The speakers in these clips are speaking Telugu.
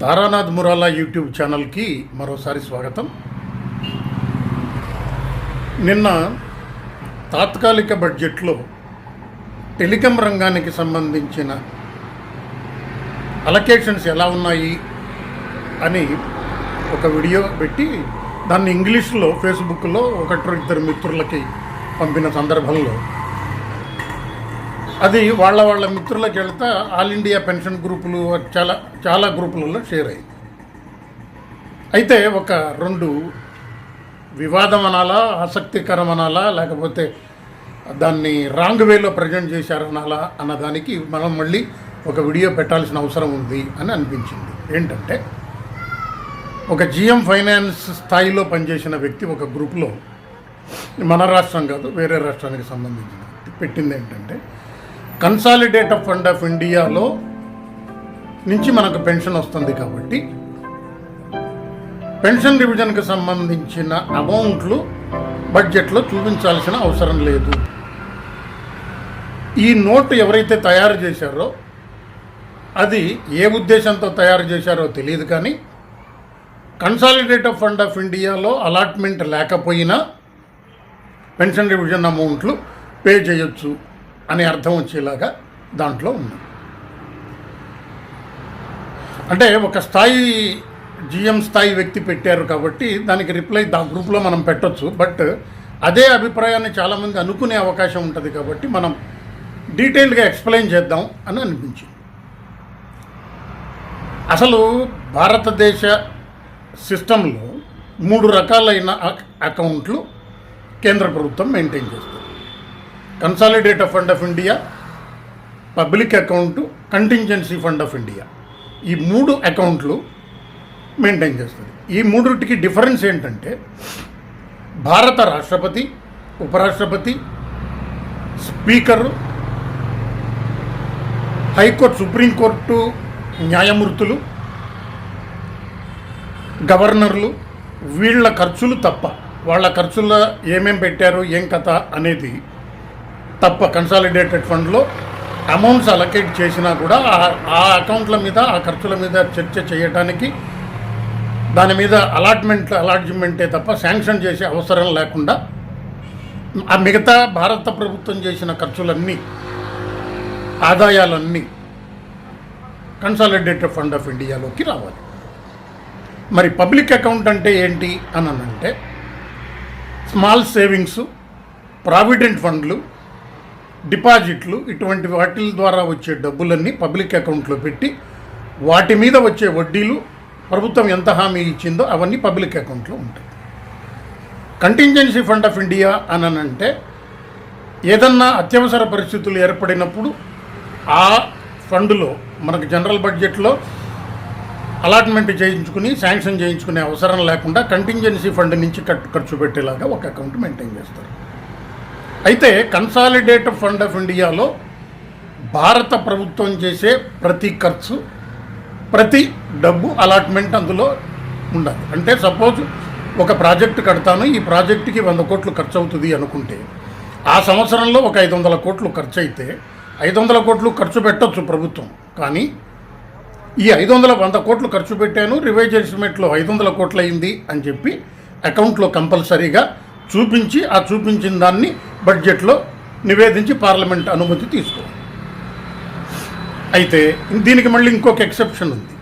తారానాథ్ మురాలా యూట్యూబ్ ఛానల్కి మరోసారి స్వాగతం. నిన్న తాత్కాలిక బడ్జెట్లో టెలికాం రంగానికి సంబంధించిన అలకేషన్స్ ఎలా ఉన్నాయి అని ఒక వీడియో పెట్టి దాన్ని ఇంగ్లీష్లో ఫేస్బుక్లో ఒకటి ఇద్దరు మిత్రులకి పంపిన సందర్భంలో అది వాళ్ళ వాళ్ళ మిత్రులకు వెళ్తా ఆల్ ఇండియా పెన్షన్ గ్రూపులు చాలా చాలా గ్రూపులలో షేర్ అయింది అయితే ఒక రెండు వివాదం అనాలా ఆసక్తికరం అనాలా లేకపోతే దాన్ని రాంగ్ వేలో ప్రజెంట్ చేశారనాలా అన్నదానికి మనం మళ్ళీ ఒక వీడియో పెట్టాల్సిన అవసరం ఉంది అని అనిపించింది. ఏంటంటే ఒక జిఎం ఫైనాన్స్ స్థాయిలో పనిచేసిన వ్యక్తి ఒక గ్రూప్లో మన రాష్ట్రం కాదు వేరే రాష్ట్రానికి సంబంధించిన పెట్టింది ఏంటంటే కన్సాలిడేట్ ఆఫ్ ఫండ్ ఆఫ్ ఇండియాలో నుంచి మనకు పెన్షన్ వస్తుంది కాబట్టి పెన్షన్ డివిజన్కి సంబంధించిన అమౌంట్లు బడ్జెట్లో చూపించాల్సిన అవసరం లేదు. ఈ నోటు ఎవరైతే తయారు చేశారో అది ఏ ఉద్దేశంతో తయారు చేశారో తెలియదు కానీ కన్సాలిడేట్ ఆఫ్ ఫండ్ ఆఫ్ ఇండియాలో అలాట్మెంట్ లేకపోయినా పెన్షన్ డివిజన్ అమౌంట్లు పే చేయొచ్చు. అనే అర్థం వచ్చేలాగా దాంట్లో ఉంది. అంటే ఒక స్థాయి జిఎం స్థాయి వ్యక్తి పెట్టారు కాబట్టి దానికి రిప్లై దా గ్రూప్లో మనం పెట్టొచ్చు. బట్ అదే అభిప్రాయాన్ని చాలామంది అనుకునే అవకాశం ఉంటుంది కాబట్టి మనం డీటెయిల్గా ఎక్స్ప్లెయిన్ చేద్దాం అని అనిపించింది. అసలు భారతదేశ సిస్టంలో మూడు రకాలైన అకౌంట్లు కేంద్ర ప్రభుత్వం మెయింటైన్ చేస్తుంది. Consolidate fund of India public account contingency fund of India. ఈ మూడు అకౌంట్లు మెయింటైన్ చేస్తుంది. ఈ మూడింటికి డిఫరెన్స్ ఏంటంటే భారత రాష్ట్రపతి ఉపరాష్ట్రపతి స్పీకరు హైకోర్టు సుప్రీంకోర్టు న్యాయమూర్తులు గవర్నర్లు వీళ్ళ ఖర్చులు తప్ప వాళ్ళ ఖర్చుల్లో ఏమేం పెట్టారు ఏం కథ అనేది తప్ప కన్సాలిడేటెడ్ ఫండ్లో అమౌంట్స్ అలకేట్ చేసినా కూడా ఆ- ఆ అకౌంట్ల మీద ఆ ఖర్చుల మీద చర్చ చేయడానికి దాని మీద అలాట్మెంట్ అలాట్మెంటే తప్ప శాంక్షన్ చేసే అవసరం లేకుండా ఆ మిగతా భారత ప్రభుత్వం చేసిన ఖర్చులన్నీ ఆదాయాలన్నీ కన్సాలిడేటెడ్ ఫండ్ ఆఫ్ ఇండియాలోకి రావాలి. మరి పబ్లిక్ అకౌంట్ అంటే ఏంటి అని అంటే స్మాల్ సేవింగ్స్ ప్రావిడెంట్ ఫండ్లు డిపాజిట్లు ఇటువంటి వాటి ద్వారా వచ్చే డబ్బులన్నీ పబ్లిక్ అకౌంట్లో పెట్టి వాటి మీద వచ్చే వడ్డీలు ప్రభుత్వం ఎంత హామీ ఇచ్చిందో అవన్నీ పబ్లిక్ అకౌంట్లో ఉంటాయి. కంటింజెన్సీ ఫండ్ ఆఫ్ ఇండియా అని అంటే ఏదన్నా అత్యవసర పరిస్థితులు ఏర్పడినప్పుడు ఆ ఫండ్లో మనకు జనరల్ బడ్జెట్లో అలాట్మెంట్ చేయించుకుని శాంక్షన్ చేయించుకునే అవసరం లేకుండా కంటింజెన్సీ ఫండ్ నుంచి ఖర్చు పెట్టేలాగా ఒక అకౌంట్ మెయింటైన్ చేస్తారు. అయితే కన్సాలిడేట్ ఫండ్ ఆఫ్ ఇండియాలో భారత ప్రభుత్వం చేసే ప్రతి ఖర్చు ప్రతి డబ్బు అలాట్మెంట్ అందులో ఉండాలి. అంటే సపోజ్ ఒక ప్రాజెక్టు కడతాను ఈ ప్రాజెక్టుకి వంద కోట్లు ఖర్చు అవుతుంది అనుకుంటే ఆ సంవత్సరంలో ఒక ఐదు వందల కోట్లు ఖర్చు అయితే ఐదు వందల కోట్లు ఖర్చు పెట్టవచ్చు ప్రభుత్వం. కానీ ఈ ఐదు వందల వంద కోట్లు ఖర్చు పెట్టాను రివైజ్ ఎస్టిమేట్లో ఐదు వందల కోట్లు అయింది అని చెప్పి అకౌంట్లో కంపల్సరీగా చూపించి ఆ చూపించిన దాన్ని బడ్జెట్లో నివేదించి పార్లమెంట్ అనుమతి తీసుకోవాలి అయితే దీనికి మళ్ళీ ఇంకొక ఎక్సెప్షన్ ఉంది.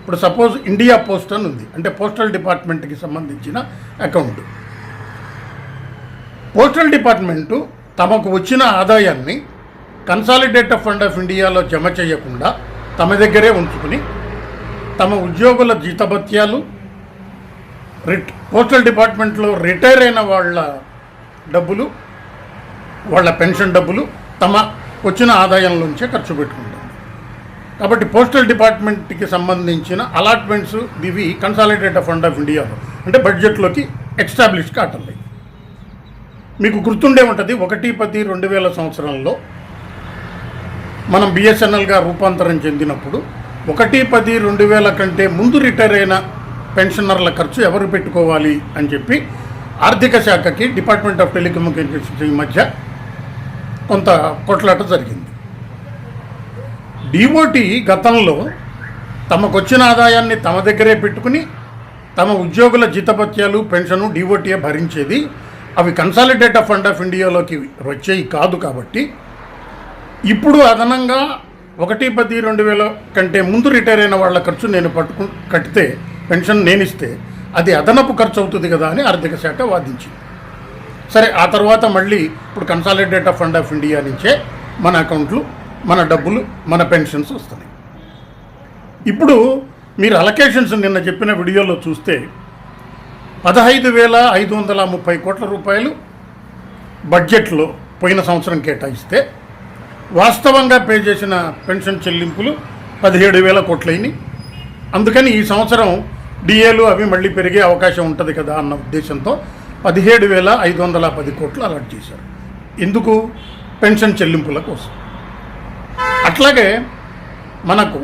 ఇప్పుడు సపోజ్ ఇండియా పోస్ట్ అని ఉంది. అంటే పోస్టల్ డిపార్ట్మెంట్కి సంబంధించిన అకౌంట్. పోస్టల్ డిపార్ట్మెంటు తమకు వచ్చిన ఆదాయాన్ని కన్సాలిడేట్ ఫండ్ ఆఫ్ ఇండియాలో జమ చేయకుండా తమ దగ్గరే ఉంచుకుని తమ ఉద్యోగుల జీతభత్యాలు రిట్ పోస్టల్ డిపార్ట్మెంట్లో రిటైర్ అయిన వాళ్ళ డబ్బులు వాళ్ళ పెన్షన్ డబ్బులు తమ వచ్చిన ఆదాయంలోంచే ఖర్చు పెట్టుకుంటారు. కాబట్టి పోస్టల్ డిపార్ట్మెంట్కి సంబంధించిన అలాట్మెంట్స్ ఇవి కన్సాలిడేట్ ఫండ్ ఆఫ్ ఇండియాలో అంటే బడ్జెట్లోకి ఎస్టాబ్లిష్ కావట్లేదు మీకు గుర్తుండే ఉంటుంది ఒకటి పది రెండు వేల సంవత్సరంలో మనం బిఎస్ఎన్ఎల్గా రూపాంతరం చెందినప్పుడు ఒకటి పది రెండు వేల కంటే ముందు రిటైర్ అయిన పెన్షనర్ల ఖర్చు ఎవరు పెట్టుకోవాలి అని చెప్పి ఆర్థిక శాఖకి డిపార్ట్మెంట్ ఆఫ్ టెలికమ్యూనికేషన్స్ మధ్య కొంత కొట్లాట జరిగింది. డిఓటి గతంలో తమకొచ్చిన ఆదాయాన్ని తమ దగ్గరే పెట్టుకుని తమ ఉద్యోగుల జీతపత్యాలు పెన్షను డిఓటీఏ భరించేది అవి కన్సాలిడేట్ ఫండ్ ఆఫ్ ఇండియాలోకి వచ్చేవి కాదు కాబట్టి ఇప్పుడు అదనంగా ఒకటి పది రెండు వేల కంటే ముందు రిటైర్ అయిన వాళ్ళ ఖర్చు నేను పట్టుకు కట్టితే పెన్షన్ నేనిస్తే అది అదనపు ఖర్చు అవుతుంది కదా అని ఆర్థిక శాఖ వాదించింది. సరే ఆ తర్వాత మళ్ళీ ఇప్పుడు కన్సాలిడేట్ ఫండ్ ఆఫ్ ఇండియా నుంచే మన అకౌంట్లు మన డబ్బులు మన పెన్షన్స్ వస్తున్నాయి. ఇప్పుడు మీరు అలకేషన్స్ నిన్న చెప్పిన వీడియోలో చూస్తే పదహైదు వేల ఐదు వందల ముప్పై కోట్ల రూపాయలు బడ్జెట్లో పోయిన సంవత్సరం కేటాయిస్తే వాస్తవంగా పే చేసిన పెన్షన్ చెల్లింపులు పదిహేడు వేల కోట్లయినాయి అందుకని ఈ సంవత్సరం డిఏలు అవి మళ్ళీ పెరిగే అవకాశం ఉంటుంది కదా అన్న ఉద్దేశంతో పదిహేడు వేల ఐదు వందల పది కోట్లు అలాట్ చేశారు. ఎందుకు? పెన్షన్ చెల్లింపుల కోసం. అట్లాగే మనకు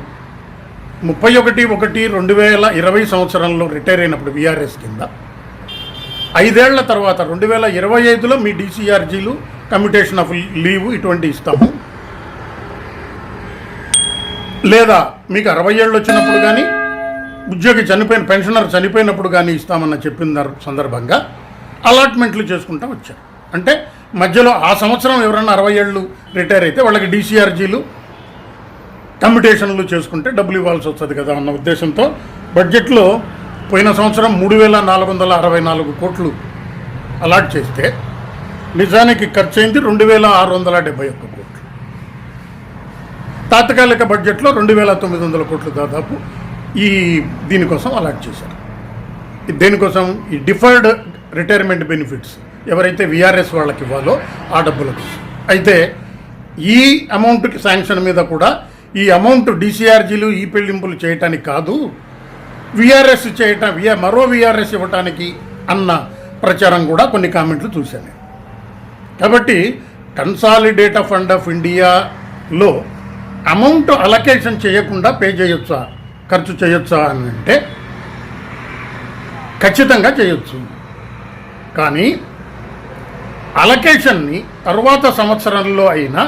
ముప్పై ఒకటి ఒకటి రెండు వేల ఇరవై సంవత్సరంలో రిటైర్ అయినప్పుడు విఆర్ఎస్ కింద ఐదేళ్ళ తర్వాత రెండు వేల ఇరవై ఐదులో మీ డీసీఆర్జీలు కమ్యూటేషన్ ఆఫ్ లీవ్ ఇటువంటి ఇస్తాము. లేదా మీకు అరవై ఏళ్ళు వచ్చినప్పుడు కానీ ఉద్యోగి చనిపోయిన పెన్షనర్ చనిపోయినప్పుడు కానీ ఇస్తామన్న చెప్పిన సందర్భంగా అలాట్మెంట్లు చేసుకుంటూ వచ్చారు. అంటే మధ్యలో ఆ సంవత్సరం ఎవరన్నా అరవై ఏళ్ళు రిటైర్ అయితే వాళ్ళకి డీసీఆర్జీలు కమ్యూటేషన్లు చేసుకుంటే డబ్బులు ఇవ్వాల్సి వస్తుంది కదా అన్న ఉద్దేశంతో బడ్జెట్లో పోయిన సంవత్సరం మూడు వేల నాలుగు వందల అరవై నాలుగు కోట్లు అలాట్ చేస్తే నిజానికి ఖర్చు అయింది రెండు వేల ఆరు వందల డెబ్బై ఒక్క కోట్లు. తాత్కాలిక బడ్జెట్లో రెండు వేల తొమ్మిది వందల కోట్లు దాదాపు ఈ దీనికోసం అలాట్ చేశారు. దేనికోసం? ఈ డిఫర్డ్ రిటైర్మెంట్ బెనిఫిట్స్ ఎవరైతే విఆర్ఎస్ వాళ్ళకి ఇవ్వాలో ఆ డబ్బులకు. అయితే ఈ అమౌంట్కి శాంక్షన్ మీద కూడా ఈ అమౌంట్ డీసీఆర్జీలు ఈ పెళ్ళింపులు చేయటానికి కాదు విఆర్ఎస్ చేయటం విఆ మరో విఆర్ఎస్ ఇవ్వటానికి అన్న ప్రచారం కూడా కొన్ని కామెంట్లు చూశాను. కాబట్టి కన్సాలిడేట్ ఫండ్ ఆఫ్ ఇండియాలో అమౌంట్ అలొకేషన్ చేయకుండా పే చేయొచ్చా ఖర్చు చేయొచ్చా అని అంటే ఖచ్చితంగా చేయొచ్చు. కానీ అలకేషన్ని తర్వాత సంవత్సరంలో అయినా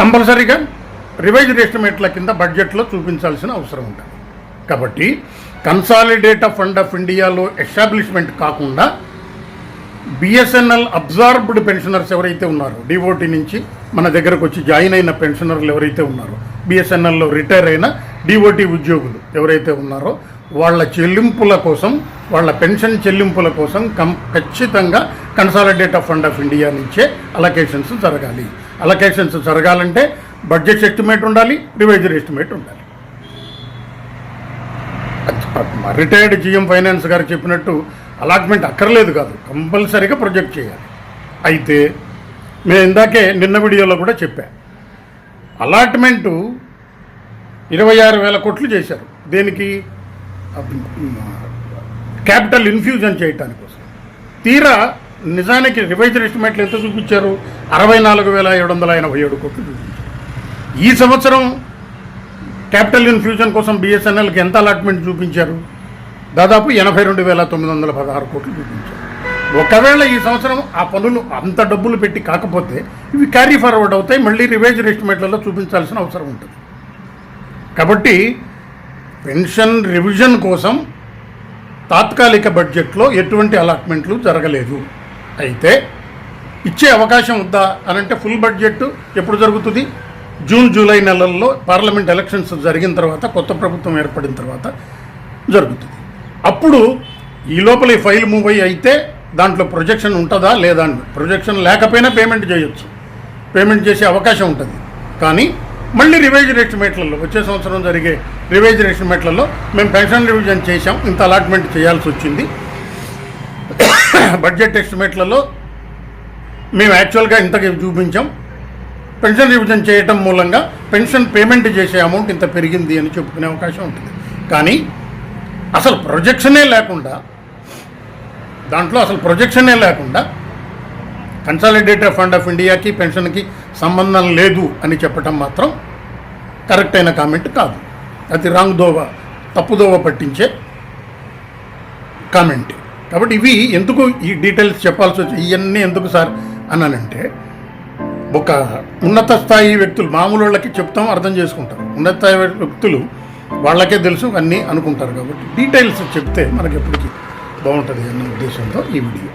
కంపల్సరీగా రివైజ్డ్ ఎస్టిమేట్ల కింద బడ్జెట్లో చూపించాల్సిన అవసరం ఉంటుంది. కాబట్టి కన్సాలిడేట్ ఫండ్ ఆఫ్ ఇండియాలో ఎస్టాబ్లిష్మెంట్ కాకుండా బిఎస్ఎన్ఎల్ అబ్జార్బ్డ్ పెన్షనర్స్ ఎవరైతే ఉన్నారో డిఓటీ నుంచి మన దగ్గరకు వచ్చి జాయిన్ అయిన పెన్షనర్లు ఎవరైతే ఉన్నారో బిఎస్ఎన్ఎల్లో రిటైర్ అయిన డిఓటీ ఉద్యోగులు ఎవరైతే ఉన్నారో వాళ్ళ చెల్లింపుల కోసం వాళ్ళ పెన్షన్ చెల్లింపుల కోసం కం ఖచ్చితంగా కన్సాలిడేట్ ఫండ్ ఆఫ్ ఇండియా నుంచే అలొకేషన్స్ జరగాలి. అలొకేషన్స్ జరగాలంటే బడ్జెట్ ఎస్టిమేట్ ఉండాలి రివైజర్ ఎస్టిమేట్ ఉండాలి. రిటైర్డ్ జిఎం ఫైనాన్స్ గారు చెప్పినట్టు అలాట్మెంట్ అక్కర్లేదు కాదు కంపల్సరీగా ప్రొజెక్ట్ చేయాలి. అయితే మేము ఇందాకే నిన్న వీడియోలో కూడా చెప్పా. అలాట్మెంటు ఇరవై ఆరు వేల కోట్లు చేశారు. దేనికి? క్యాపిటల్ ఇన్ఫ్యూజన్ చేయటానికి కోసం. తీరా నిజానికి రివైజర్ ఎస్టిమేట్లు ఎంత చూపించారు? అరవై నాలుగు వేల ఏడు వందల ఎనభై ఏడు కోట్లు చూపించారు. ఈ సంవత్సరం క్యాపిటల్ ఇన్ఫ్యూజన్ కోసం బిఎస్ఎన్ఎల్కి ఎంత అలాట్మెంట్ చూపించారు? దాదాపు ఎనభై రెండు వేల తొమ్మిది వందల పదహారు కోట్లు చూపించారు. ఒకవేళ ఈ సంవత్సరం ఆ పనులు అంత డబ్బులు పెట్టి కాకపోతే ఇవి క్యారీ ఫార్వర్డ్ అవుతాయి మళ్ళీ రివైజర్ ఎస్టిమేట్లలో చూపించాల్సిన అవసరం ఉంటుంది. కాబట్టి పెన్షన్ రివిజన్ కోసం తాత్కాలిక బడ్జెట్లో ఎటువంటి అలాట్మెంట్లు జరగలేదు. అయితే ఇచ్చే అవకాశం ఉందా అనంటే ఫుల్ బడ్జెట్ ఎప్పుడు జరుగుతుంది? జూన్ జూలై నెలల్లో పార్లమెంట్ ఎలక్షన్స్ జరిగిన తర్వాత కొత్త ప్రభుత్వం ఏర్పడిన తర్వాత జరుగుతుంది. అప్పుడు ఈ లోపల ఈ ఫైల్ మూవ్ అయ్యి అయితే దాంట్లో ప్రొజెక్షన్ ఉంటుందా లేదా అని. ప్రొజెక్షన్ లేకపోయినా పేమెంట్ చేయొచ్చు. పేమెంట్ చేసే అవకాశం ఉంటుంది. కానీ మళ్ళీ రివైజ్ ఎస్టిమేట్లలో వచ్చే సంవత్సరం జరిగే రివైజ్ ఎస్టిమేట్లలో మేము పెన్షన్ రివిజన్ చేశాం. ఇంత అలాట్మెంట్ చేయాల్సి వచ్చింది. బడ్జెట్ ఎస్టిమేట్లలో మేము యాక్చువల్గా ఇంతకి చూపించాం. పెన్షన్ రివిజన్ చేయటం మూలంగా పెన్షన్ పేమెంట్ చేసే అమౌంట్ ఇంత పెరిగింది అని చెప్పుకునే అవకాశం ఉంటుంది. కానీ అసలు ప్రొజెక్షనే లేకుండా దాంట్లో అసలు ప్రొజెక్షనే లేకుండా కన్సాలిడేటెడ్ ఫండ్ ఆఫ్ ఇండియాకి పెన్షన్కి సంబంధం లేదు అని చెప్పటం మాత్రం కరెక్ట్ అయిన కామెంట్ కాదు. అది రాంగ్ దోవ తప్పుదోవ పట్టించే కామెంట్. కాబట్టి ఇవి ఎందుకు ఈ డీటెయిల్స్ చెప్పాల్సి వచ్చి ఇవన్నీ ఎందుకు సార్ అన్నానంటే ఒక ఉన్నత స్థాయి వ్యక్తులు మామూలు వాళ్ళకి చెప్తాం అర్థం చేసుకుంటారు ఉన్నత స్థాయి వ్యక్తులు వాళ్ళకే తెలుసు అన్నీ అనుకుంటారు కాబట్టి డీటెయిల్స్ చెప్తే మనకి ఎప్పటికీ బాగుంటుంది అన్న ఉద్దేశంతో ఈ వీడియో.